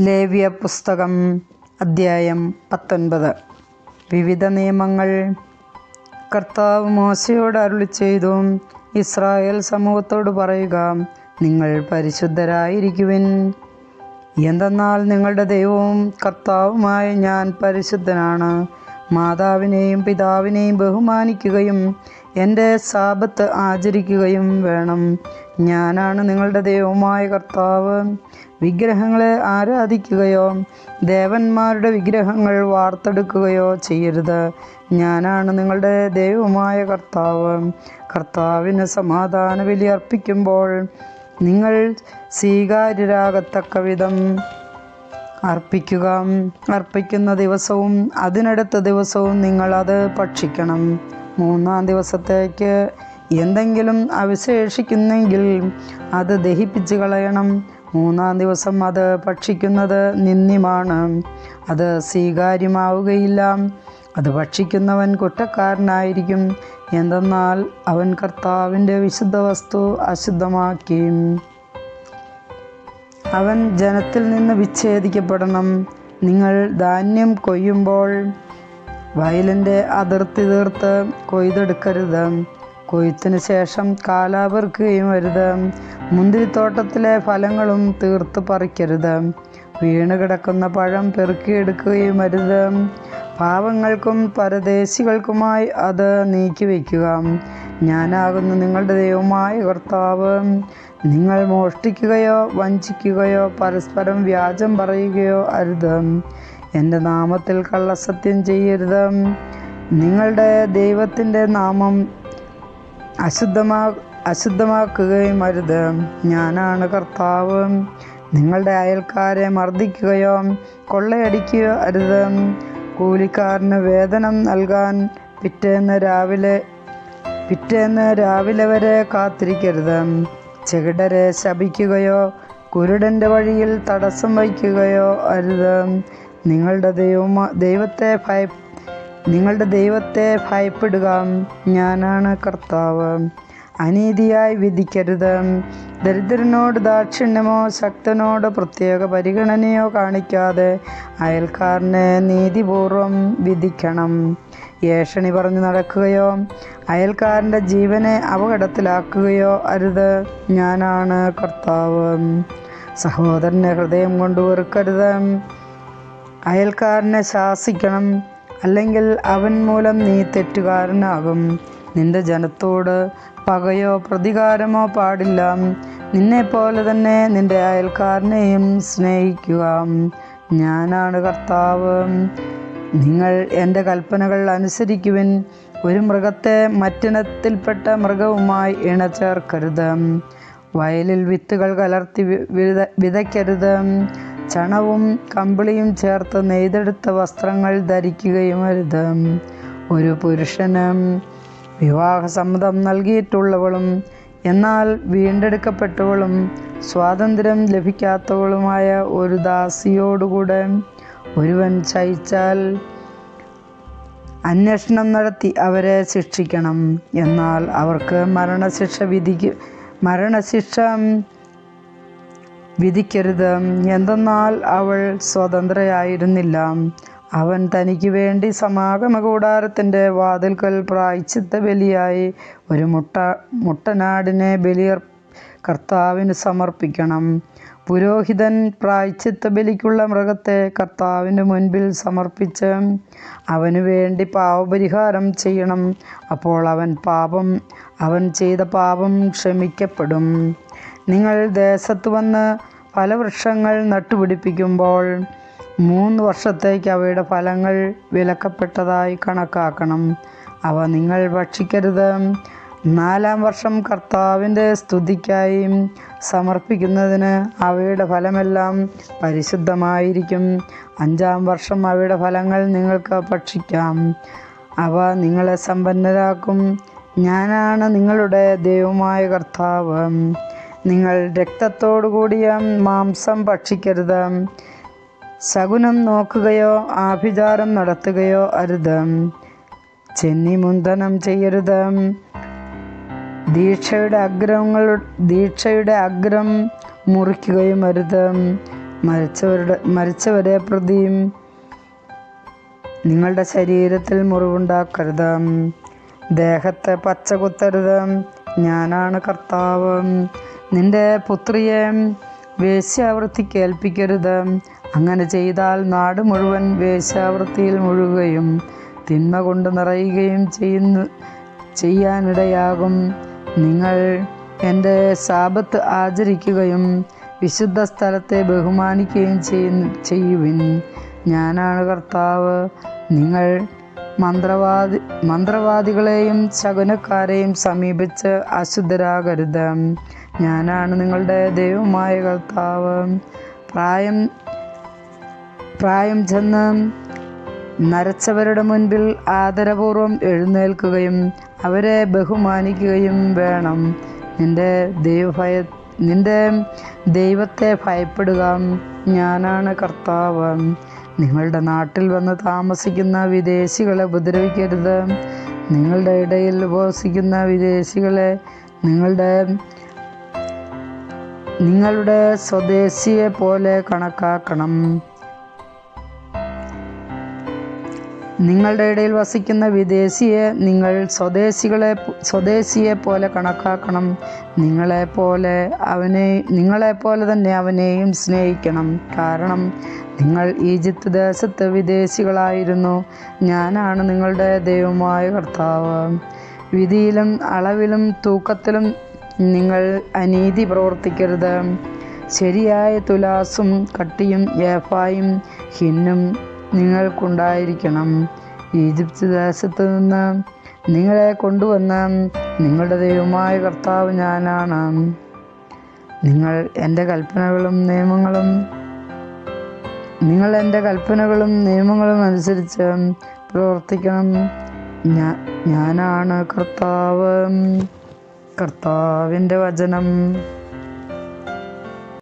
ലേവ്യ പുസ്തകം അദ്ധ്യായം പത്തൊൻപത്. വിവിധ നിയമങ്ങൾ കർത്താവ് മോശയോട് അരുളി ചെയ്തു. ഇസ്രായേൽ സമൂഹത്തോട് പറയുക നിങ്ങൾ പരിശുദ്ധരായിരിക്കുവിൻ. എന്തെന്നാൽ നിങ്ങളുടെ ദൈവവും കർത്താവുമായ ഞാൻ പരിശുദ്ധനാണ്. മാതാവിനെയും പിതാവിനെയും ബഹുമാനിക്കുകയും എന്റെ സാപത്ത് ആചരിക്കുകയും വേണം. ഞാനാണ് നിങ്ങളുടെ ദൈവമായ കർത്താവ്. വിഗ്രഹങ്ങളെ ആരാധിക്കുകയോ ദേവന്മാരുടെ വിഗ്രഹങ്ങൾ വാർത്തെടുക്കുകയോ ചെയ്യരുത്. ഞാനാണ് നിങ്ങളുടെ ദൈവമായ കർത്താവ്. കർത്താവിന് സമാധാന ബലി അർപ്പിക്കുമ്പോൾ നിങ്ങൾ സ്വീകാര്യരാകത്തക്ക വിധം അർപ്പിക്കുക. അർപ്പിക്കുന്ന ദിവസവും അതിനടുത്ത ദിവസവും നിങ്ങൾ അത് ഭക്ഷിക്കണം. മൂന്നാം ദിവസത്തേക്ക് എന്തെങ്കിലും അവശേഷിക്കുന്നെങ്കിൽ അത് ദഹിപ്പിച്ച് കളയണം. മൂന്നാം ദിവസം അത് ഭക്ഷിക്കുന്നത് നിന്ദ്യമാണ്. അത് സ്വീകാര്യമാവുകയില്ല. അത് ഭക്ഷിക്കുന്നവൻ കുറ്റക്കാരനായിരിക്കും. എന്തെന്നാൽ അവൻ കർത്താവിന്റെ വിശുദ്ധ വസ്തു അശുദ്ധമാക്കി. അവൻ ജനത്തിൽ നിന്ന് വിച്ഛേദിക്കപ്പെടണം. നിങ്ങൾ ധാന്യം കൊയ്യുമ്പോൾ വയലിന്റെ അതിർത്തി തീർത്ത് കൊയ്തെടുക്കരുത്. കൊയ്ത്തിന് ശേഷം കാലാപെറുക്കുകയും അരുത്. മുന്തിരിത്തോട്ടത്തിലെ ഫലങ്ങളും തീർത്ത് പറിക്കരുത്. വീണ് കിടക്കുന്ന പഴം പെറുക്കിയെടുക്കുകയും അരുത്. പാവങ്ങൾക്കും പരദേശികൾക്കുമായി അത് നീക്കി വയ്ക്കുക ഞാനാകുന്നു നിങ്ങളുടെ ദൈവമായ കർത്താവ്. നിങ്ങൾ മോഷ്ടിക്കുകയോ വഞ്ചിക്കുകയോ പരസ്പരം വ്യാജം പറയുകയോ അരുത്. എന്റെ നാമത്തിൽ കള്ളസത്യം ചെയ്യരുത്. നിങ്ങളുടെ ദൈവത്തിന്റെ നാമം അശുദ്ധമാ അശുദ്ധമാക്കുകയും അരുത്. ഞാനാണ് കർത്താവ്. നിങ്ങളുടെ അയൽക്കാരെ മർദ്ദിക്കുകയോ കൊള്ളയടിക്കുകയോ അരുത്. കൂലിക്കാരന് വേതനം നൽകാൻ പിറ്റേന്ന് രാവിലെ പിറ്റേന്ന് രാവിലെ വരെ കാത്തിരിക്കരുത്. ചെകിടരെ ശപിക്കുകയോ കുരുടന്റെ വഴിയിൽ തടസ്സം വയ്ക്കുകയോ അരുത്. നിങ്ങളുടെ ദൈവമ ദൈവത്തെ ഭയ നിങ്ങളുടെ ദൈവത്തെ ഭയപ്പെടുക. ഞാനാണ് കർത്താവ്. അനീതിയായി വിധിക്കരുത്. ദരിദ്രനോട് ദാക്ഷിണ്യമോ ശക്തനോട് പ്രത്യേക പരിഗണനയോ കാണിക്കാതെ അയൽക്കാരനെ നീതിപൂർവം വിധിക്കണം. ഏഷണി പറഞ്ഞു നടക്കുകയോ അയൽക്കാരന്റെ ജീവനെ അപകടത്തിലാക്കുകയോ അരുത്. ഞാനാണ് കർത്താവ്. സഹോദരനെ ഹൃദയം കൊണ്ട് വെറുക്കരുത്. അയൽക്കാരനെ ശാസിക്കണം അല്ലെങ്കിൽ അവൻ മൂലം നീ തെറ്റുകാരനാകും. നിന്റെ ജനത്തോട് പകയോ പ്രതികാരമോ പാടില്ല. നിന്നെപ്പോലെ തന്നെ നിന്റെ അയൽക്കാരനെയും സ്നേഹിക്കുക. ഞാനാണ് കർത്താവ്. നിങ്ങൾ എന്റെ കൽപ്പനകൾ അനുസരിക്കുവിൻ. ഒരു മൃഗത്തെ മറ്റിനത്തിൽപ്പെട്ട മൃഗവുമായി ഇണചേർക്കരുത്. വയലിൽ വിത്തുകൾ കലർത്തി വിത വിതയ്ക്കരുത്. ചണവും കമ്പിളിയും ചേർത്ത് നെയ്തെടുത്ത വസ്ത്രങ്ങൾ ധരിക്കുകയും അരുത് ഒരു പുരുഷന് വിവാഹസമ്മതം നൽകിയിട്ടുള്ളവളും എന്നാൽ വീണ്ടെടുക്കപ്പെട്ടവളും സ്വാതന്ത്ര്യം ലഭിക്കാത്തവളുമായ ഒരു ദാസിയോടുകൂടെ ഒരുവൻ ചയിച്ചാൽ അന്വേഷണം നടത്തി അവരെ ശിക്ഷിക്കണം. എന്നാൽ അവർക്ക് മരണശിക്ഷ വിധിക്ക് മരണശിക്ഷ വിധിക്കരുത്. എന്തെന്നാൽ അവൾ സ്വതന്ത്രയായിരുന്നില്ല. അവൻ തനിക്ക് വേണ്ടി സമാഗമ കൂടാരത്തിന്റെ വാതിൽക്കൽ പ്രായച്ചിത്ത ബലിയായി ഒരു മുട്ട മുട്ടനാടിനെ ബലിയർ കർത്താവിന് സമർപ്പിക്കണം. പുരോഹിതൻ പ്രായച്ചിത്ത ബലിക്കുള്ള മൃഗത്തെ കർത്താവിന്റെ മുൻപിൽ സമർപ്പിച്ച് അവന് വേണ്ടി പാവപരിഹാരം ചെയ്യണം. അപ്പോൾ അവൻ പാപം അവൻ ചെയ്ത പാപം ക്ഷമിക്കപ്പെടും. നിങ്ങൾ ദേശത്ത് വന്ന് ഫലവൃക്ഷങ്ങൾ നട്ടുപിടിപ്പിക്കുമ്പോൾ മൂന്ന് വർഷത്തേക്ക് അവയുടെ ഫലങ്ങൾ വിലക്കപ്പെട്ടതായി കണക്കാക്കണം. അവ നിങ്ങൾ ഭക്ഷിക്കരുത്. നാലാം വർഷം കർത്താവിന്റെ സ്തുതിക്കായി സമർപ്പിക്കുന്നതിന് അവയുടെ ഫലമെല്ലാം പരിശുദ്ധമായിരിക്കും. അഞ്ചാം വർഷം അവയുടെ ഫലങ്ങൾ നിങ്ങൾക്ക് ഭക്ഷിക്കാം. അവ നിങ്ങളെ സമ്പന്നരാക്കും. ഞാനാണ് നിങ്ങളുടെ ദൈവമായ കർത്താവ്. നിങ്ങൾ രക്തത്തോടു കൂടിയ മാംസം ഭക്ഷിക്കരുത്. ശകുനം നോക്കുകയോ ആഭിചാരം നടത്തുകയോ അരുത്. ചെന്നി മുന്തനം ചെയ്യരുത്. ദീക്ഷയുടെ അഗ്രങ്ങൾ ദീക്ഷയുടെ അഗ്രം മുറിക്കുകയും അരുത്. മരിച്ചവരുടെ മരിച്ചവരെ പ്രതിയും നിങ്ങളുടെ ശരീരത്തിൽ മുറിവുണ്ടാക്കരുത്. ദേഹത്തെ പച്ച കുത്തരുത് ഞാനാണ് കർത്താവ്. നിന്റെ പുത്രിയെ വേശ്യാവൃത്തി കേൾപ്പിക്കരുത്. അങ്ങനെ ചെയ്താൽ നാട് മുഴുവൻ വേശ്യാവൃത്തിയിൽ മുഴുകുകയും തിന്മ കൊണ്ട് നിറയുകയും ചെയ്യുന്നു ചെയ്യാനിടയാകും. നിങ്ങൾ എന്റെ ശാപത്ത് ആചരിക്കുകയും വിശുദ്ധ സ്ഥലത്തെ ബഹുമാനിക്കുകയും ചെയ്യുന്നു ചെയ്യുവിൻ. ഞാനാണ് കർത്താവ്. നിങ്ങൾ മന്ത്രവാദി മന്ത്രവാദികളെയും ശകുനക്കാരെയും സമീപിച്ച് അശുദ്ധരാകരുത്. ഞാനാണ് നിങ്ങളുടെ ദൈവമായ കർത്താവ്. പ്രായം പ്രായം ചെന്ന് നരച്ചവരുടെ മുൻപിൽ ആദരപൂർവം എഴുന്നേൽക്കുകയും അവരെ ബഹുമാനിക്കുകയും വേണം. നിന്റെ ദൈവഭയ നിന്റെ ദൈവത്തെ ഭയപ്പെടുക ഞാനാണ് കർത്താവ്. നിങ്ങളുടെ നാട്ടിൽ വന്ന് താമസിക്കുന്ന വിദേശികളെ ഉപദ്രവിക്കരുത്. നിങ്ങളുടെ ഇടയിൽ ഉപവസിക്കുന്ന വിദേശികളെ നിങ്ങളുടെ നിങ്ങളുടെ സ്വദേശിയെ പോലെ കണക്കാക്കണം. നിങ്ങളുടെ ഇടയിൽ വസിക്കുന്ന വിദേശിയെ നിങ്ങൾ സ്വദേശികളെ സ്വദേശിയെ പോലെ കണക്കാക്കണം. നിങ്ങളെപ്പോലെ അവനെ നിങ്ങളെപ്പോലെ തന്നെ അവനെയും സ്നേഹിക്കണം. കാരണം നിങ്ങൾ ഈജിപ്ത് ദേശത്ത് വിദേശികളായിരുന്നു. ഞാനാണ് നിങ്ങളുടെ ദൈവമായ കർത്താവ്. വിധിയിലും അളവിലും തൂക്കത്തിലും നിങ്ങൾ അനീതി പ്രവർത്തിക്കരുത്. ശരിയായ തുലാസും കട്ടിയും ഏഫായും ഹിന്നും നിങ്ങൾക്കുണ്ടായിരിക്കണം. ഈജിപ്ത് ദേശത്ത് നിന്ന് നിങ്ങളെ കൊണ്ടുവന്ന നിങ്ങളുടെ ദൈവമായ കർത്താവ് ഞാനാണ്. നിങ്ങൾ എന്റെ കൽപ്പനകളും നിയമങ്ങളും നിങ്ങൾ എന്റെ കൽപ്പനകളും നിയമങ്ങളും അനുസരിച്ച് പ്രവർത്തിക്കണം. ഞാനാണ് കർത്താവ്. കർത്താവിന്റെ വചനം.